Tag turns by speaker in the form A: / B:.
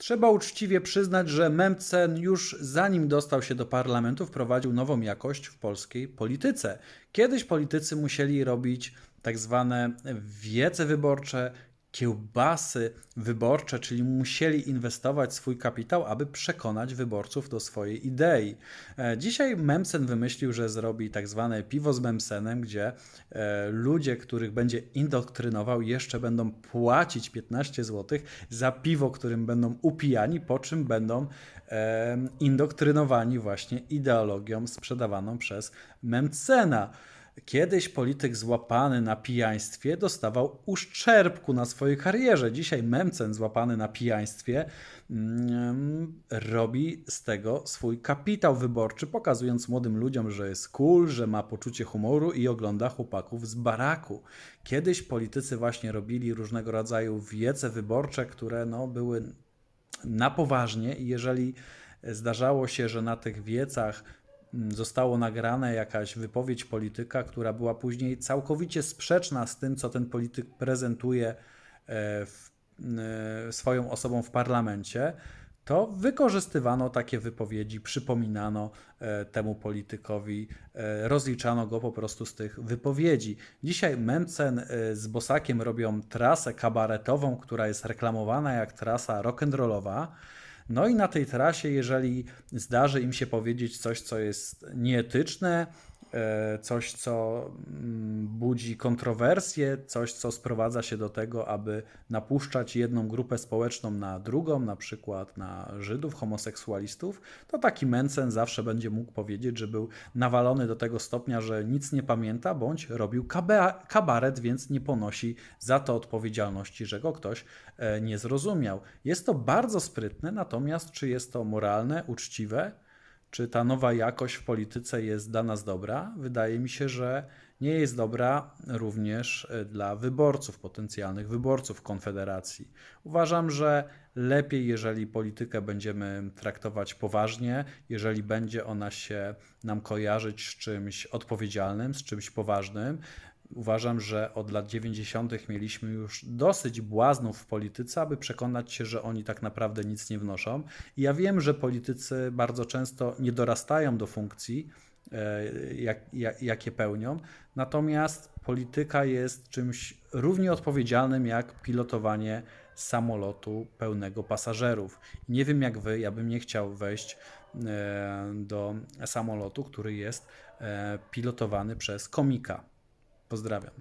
A: Trzeba uczciwie przyznać, że Memcen już zanim dostał się do parlamentu, wprowadził nową jakość w polskiej polityce. Kiedyś politycy musieli robić tak zwane wiece wyborcze, kiełbasy wyborcze, czyli musieli inwestować swój kapitał, aby przekonać wyborców do swojej idei. E, Dzisiaj Memcen wymyślił, że zrobi tak zwane piwo z Memcenem, gdzie e, ludzie, których będzie indoktrynował, jeszcze będą płacić 15 zł za piwo, którym będą upijani, po czym będą e, indoktrynowani właśnie ideologią sprzedawaną przez Memcena. Kiedyś polityk złapany na pijaństwie dostawał uszczerbku na swojej karierze. Dzisiaj Memcen złapany na pijaństwie mm, robi z tego swój kapitał wyborczy, pokazując młodym ludziom, że jest cool, że ma poczucie humoru i ogląda chłopaków z baraku. Kiedyś politycy właśnie robili różnego rodzaju wiece wyborcze, które no, były na poważnie i jeżeli zdarzało się, że na tych wiecach zostało nagrane jakaś wypowiedź polityka, która była później całkowicie sprzeczna z tym, co ten polityk prezentuje e, w, e, swoją osobą w parlamencie, to wykorzystywano takie wypowiedzi, przypominano e, temu politykowi, rozliczano go po prostu z tych wypowiedzi. Dzisiaj Memcen z Bosakiem robią trasę kabaretową, która jest reklamowana jak trasa rock'n'rollowa. No i na tej trasie, jeżeli zdarzy im się powiedzieć coś, co jest nieetyczne, coś, co mm, budzi kontrowersje, coś, co sprowadza się do tego, aby napuszczać jedną grupę społeczną na drugą, na przykład na Żydów, homoseksualistów, to taki Mencen zawsze będzie mógł powiedzieć, że był nawalony do tego stopnia, że nic nie pamięta, bądź robił kabaret, więc nie ponosi za to odpowiedzialności, że go ktoś e, nie zrozumiał. Jest to bardzo sprytne, natomiast czy jest to moralne, uczciwe? Czy ta nowa jakość w polityce jest dla nas dobra? Wydaje mi się, że nie jest dobra również e, dla wyborców, potencjalnych wyborców Konfederacji. Uważam, że lepiej, jeżeli politykę będziemy traktować poważnie, jeżeli będzie ona się nam kojarzyć z czymś odpowiedzialnym, z czymś poważnym. Uważam, że od lat 90. mieliśmy już dosyć błaznów w polityce, aby przekonać się, że oni tak naprawdę nic nie wnoszą. I ja wiem, że politycy bardzo często nie dorastają do funkcji, e, jak, jak, jakie pełnią, natomiast polityka jest czymś równie odpowiedzialnym jak pilotowanie samolotu pełnego pasażerów. Nie wiem jak wy, ja bym nie chciał wejść e, do samolotu, który jest e, pilotowany przez komika. Pozdrawiam.